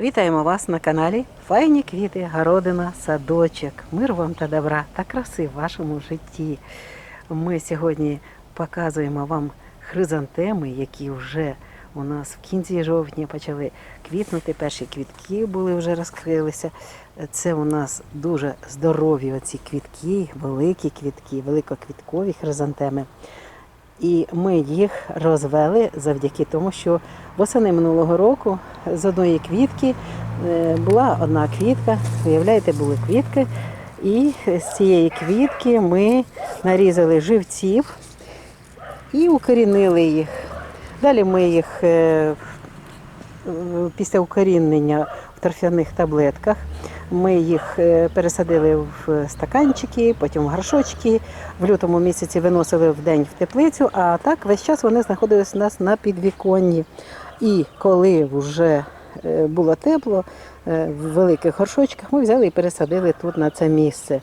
Вітаємо вас на каналі Файні квіти, городина, садочок. Мир вам та добра та краси в вашому житті. Ми сьогодні показуємо вам хризантеми, які вже у нас в кінці жовтня почали квітнути. Перші квітки були вже розкрилися. Це у нас дуже здорові оці квітки, великі квітки, великоквіткові хризантеми. І ми їх розвели завдяки тому, що восени минулого року з одної квітки е, була одна квітка. Виявляєте, були квітки. І з цієї квітки ми нарізали живців і укорінили їх. Далі ми їх е, після укорінення торфяних таблетках. Ми їх е, пересадили в стаканчики, потім в горшочки. В лютому місяці виносили в день в теплицю, а так весь час вони знаходились у нас на підвіконні. І коли вже е, було тепло, е, в великих горшочках ми взяли і пересадили тут на це місце.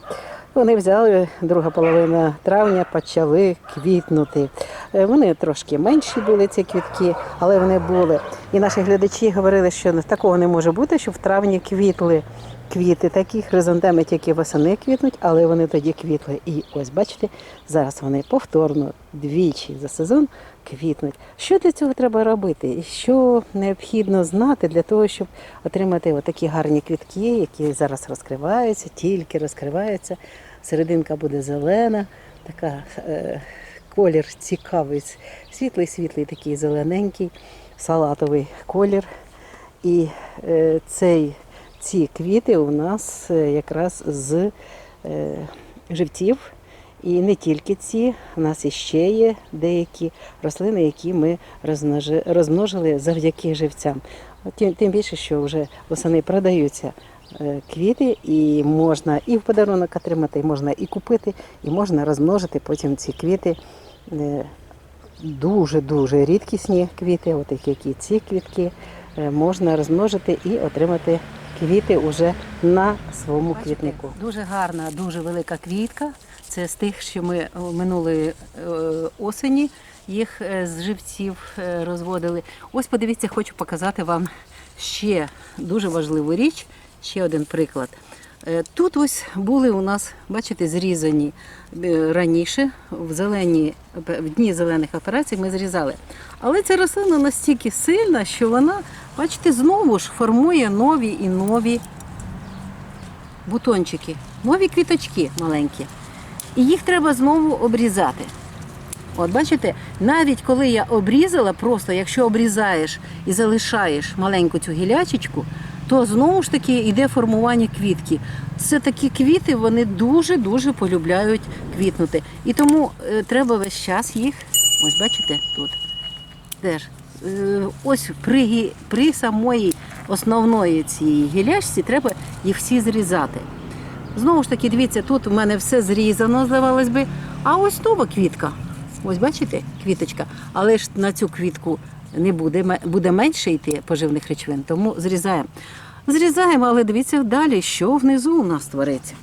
Вони взяли друга половина травня, почали квітнути. Е, Вони трошки менші були ці квітки, але вони були. І наші глядачі говорили, що такого не може бути, що в травні квітли квіти. Такі хризантеми тільки восени квітнуть, але вони тоді квітли. І ось бачите, зараз вони повторно двічі за сезон квітнуть. Що для цього треба робити? І що необхідно знати для того, щоб отримати отакі гарні квітки, які зараз розкриваються, тільки розкриваються. Серединка буде зелена, така е, колір цікавий, світлий, світлий, такий зелененький, салатовий колір. І е, цей, ці квіти у нас е, якраз з е, живців. І не тільки ці, у нас іще є деякі рослини, які ми розмножили завдяки живцям. Тим, більше, що вже восени продаються е, квіти, і можна і в подарунок отримати, і можна і купити, і можна розмножити потім ці квіти. Дуже-дуже рідкісні квіти, от які ці квітки, е, можна розмножити і отримати квіти уже на своєму квітнику. Дуже гарна, дуже велика квітка. Це з тих, що ми е, минулої е, осені їх е, з живців розводили. Ось подивіться, хочу показати вам ще дуже важливу річ, ще один приклад. Тут ось були у нас, бачите, зрізані раніше, в зелені, в дні зелених операцій ми зрізали. Але ця рослина настільки сильна, що вона, бачите, знову ж формує нові і нові бутончики, нові квіточки маленькі. І їх треба знову обрізати. От бачите, навіть коли я обрізала, просто якщо обрізаєш і залишаєш маленьку цю гілячечку, то знову ж таки йде формування квітки. Це такі квіти, вони дуже-дуже полюбляють квітнути. І тому е, треба весь час їх, ось бачите, тут. Де ж? Е, ось при, при самої основної цій гілячці треба їх всі зрізати. Знову ж таки, дивіться, тут у мене все зрізано, здавалось би. А ось нова квітка. Ось бачите, квіточка. Але ж на цю квітку не буде, буде менше йти поживних речовин, тому зрізаємо. Зрізаємо, але дивіться далі, що внизу у нас твориться.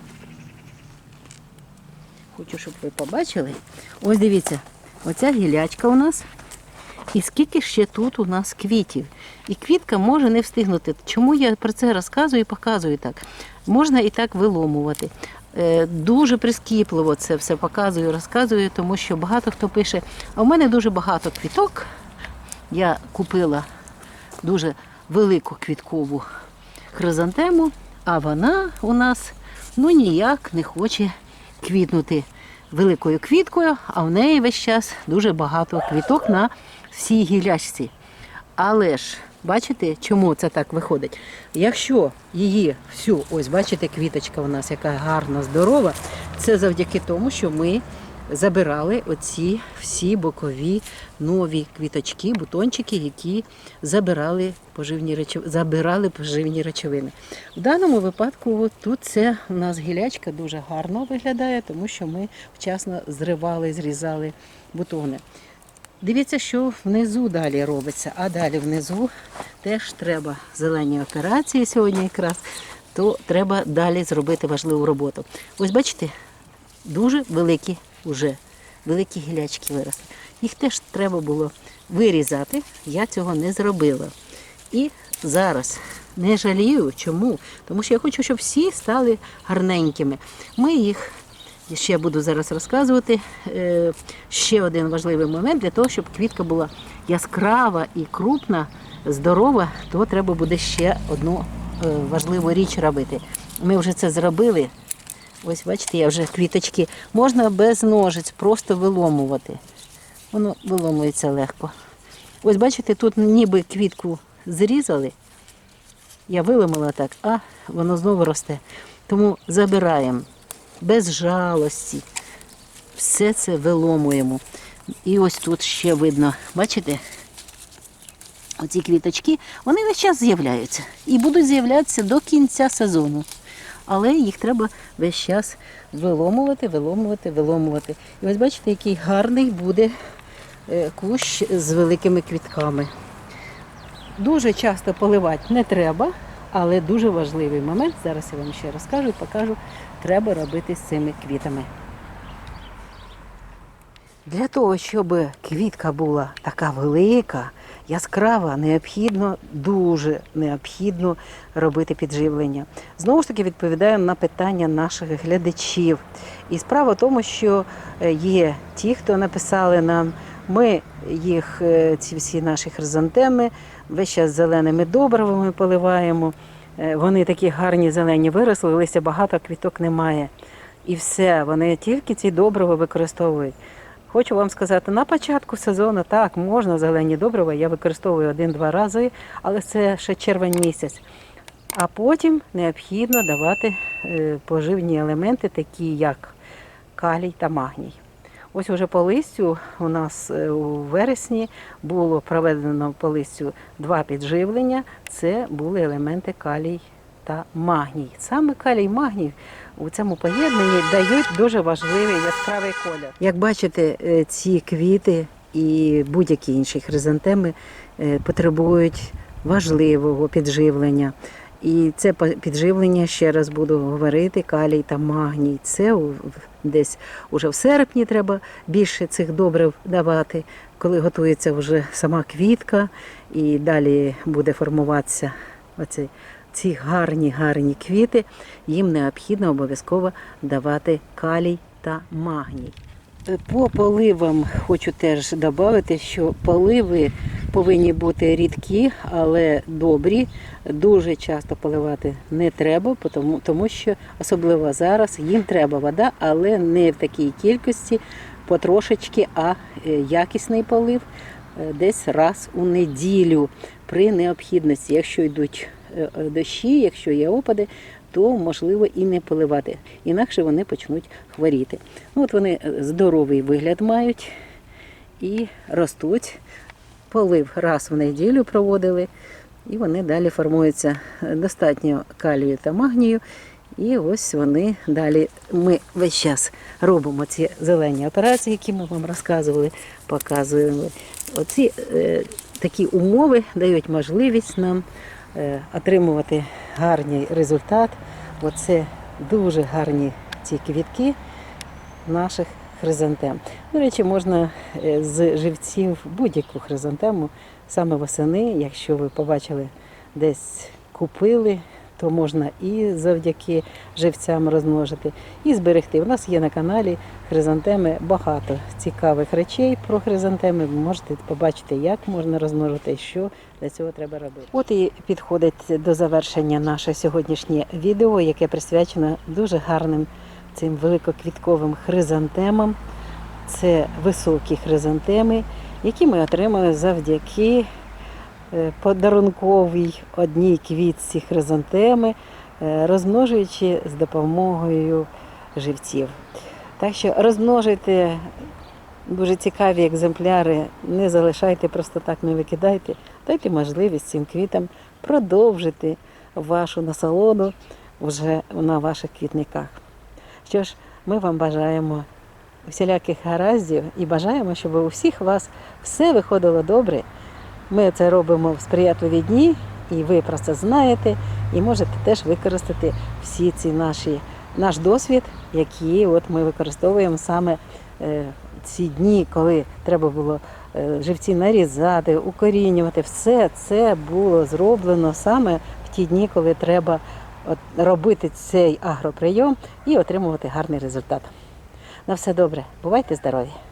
Хочу, щоб ви побачили. Ось дивіться, оця гілячка у нас. І скільки ще тут у нас квітів. І квітка може не встигнути. Чому я про це розказую і показую так? Можна і так виломувати. Е, Дуже прискіпливо це все показую, розказую, тому що багато хто пише, а в мене дуже багато квіток. Я купила дуже велику квіткову хризантему, а вона у нас ну ніяк не хоче квітнути великою квіткою, а в неї весь час дуже багато квіток на всій гілячці. Але ж, бачите, чому це так виходить? Якщо її всю, ось бачите, квіточка у нас яка гарна, здорова, це завдяки тому, що ми забирали оці всі бокові нові квіточки, бутончики, які забирали поживні речов... забирали поживні речовини. В даному випадку тут це у нас гілячка дуже гарно виглядає, тому що ми вчасно зривали, зрізали бутони. Дивіться, що внизу далі робиться. А далі внизу теж треба зелені операції сьогодні якраз, то треба далі зробити важливу роботу. Ось бачите, дуже великі вже, великі гілячки виросли. Їх теж треба було вирізати, я цього не зробила. І зараз не жалію. Чому? Тому що я хочу, щоб всі стали гарненькими. Ми їх ще буду зараз розказувати. е, Ще один важливий момент для того, щоб квітка була яскрава і крупна, здорова, то треба буде ще одну е, важливу річ робити. Ми вже це зробили. Ось бачите, я вже квіточки. Можна без ножиць просто виломувати. Воно виломується легко. Ось бачите, тут ніби квітку зрізали. Я виломила так, а воно знову росте. Тому забираємо без жалості. Все це виломуємо. І ось тут ще видно, бачите? Оці квіточки, вони весь час з'являються і будуть з'являтися до кінця сезону. Але їх треба весь час виломувати, виломувати, виломувати. І ось бачите, який гарний буде е, кущ з великими квітками. Дуже часто поливати не треба, але дуже важливий момент. Зараз я вам ще розкажу і покажу, треба робити з цими квітами. Для того, щоб квітка була така велика, яскрава, необхідно, дуже необхідно робити підживлення. Знову ж таки, відповідаємо на питання наших глядачів. І справа в тому, що е, є ті, хто написали нам, ми їх, е, ці всі наші хризантеми, весь час зеленими добривами поливаємо. Е, Вони такі гарні зелені виросли, листя багато, квіток немає. І все, вони тільки ці добрива використовують. Хочу вам сказати, на початку сезону так, можна зелені добрива, я використовую один-два рази, але це ще червень місяць. А потім необхідно давати е, поживні елементи, такі як калій та магній. Ось уже по листю у нас е, у вересні було проведено по листю два підживлення. Це були елементи калій та магній. Саме калій магній у цьому поєднанні дають дуже важливий яскравий колір. Як бачите, е, ці квіти і будь-які інші хризантеми е, потребують важливого підживлення. І це підживлення, ще раз буду говорити, калій та магній. Це десь уже в серпні треба більше цих добрив давати, коли готується вже сама квітка, і далі буде формуватися оці, ці гарні гарні квіти. Їм необхідно обов'язково давати калій та магній. Е, По поливам хочу теж додати, що поливи повинні бути рідкі, але добрі. Дуже часто поливати не треба, тому, тому що особливо зараз їм треба вода, але не в такій кількості, потрошечки, а е, якісний полив е, десь раз у неділю при необхідності. Якщо йдуть дощі, якщо є опади, то можливо і не поливати. Інакше вони почнуть хворіти. Ну, от вони е, здоровий вигляд мають і ростуть. Полив раз в неділю проводили, і вони далі формуються достатньо калію та магнію. І ось вони далі. Ми весь час робимо ці зелені операції, які ми вам розказували, показуємо. Оці е, такі умови дають можливість нам е, отримувати гарний результат. Оце дуже гарні ці квітки наших хризантем. До речі, можна е, з живців будь-яку хризантему саме восени, якщо ви побачили десь купили, то можна і завдяки живцям розмножити, і зберегти. У нас є на каналі хризантеми багато цікавих речей про хризантеми. Ви можете побачити, як можна розмножити, що для цього треба робити. От і підходить до завершення наше сьогоднішнє відео, яке присвячено дуже гарним цим великоквітковим хризантемам. Це високі хризантеми, які ми отримали завдяки подарунковій одній квітці хризантеми, е, розмножуючи з допомогою живців. Так що розмножуйте дуже цікаві екземпляри, не залишайте просто так, не викидайте. Дайте можливість цим квітам продовжити вашу насолоду вже на ваших квітниках. Що ж, ми вам бажаємо всіляких гараздів і бажаємо, щоб у всіх вас все виходило добре. Ми це робимо в сприятливі дні, і ви про це знаєте, і можете теж використати всі ці наші наш досвід, який от ми використовуємо саме е, ці дні, коли треба було е, живці нарізати, укорінювати. Все це було зроблено саме в ті дні, коли треба робити цей агроприйом і отримувати гарний результат. На все добре, бувайте здорові!